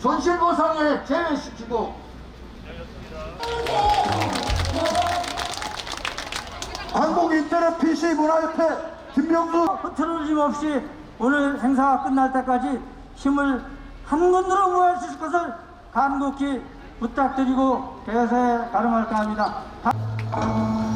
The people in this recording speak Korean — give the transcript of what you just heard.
손실보상에 제외시키고 한국인터넷 PC 문화협회 김병수 흐트러짐 없이 오늘 행사가 끝날 때까지 힘을 한 군데로 모을 수 있을 것을 간곡히 부탁드리고 대세에 가름할까 합니다.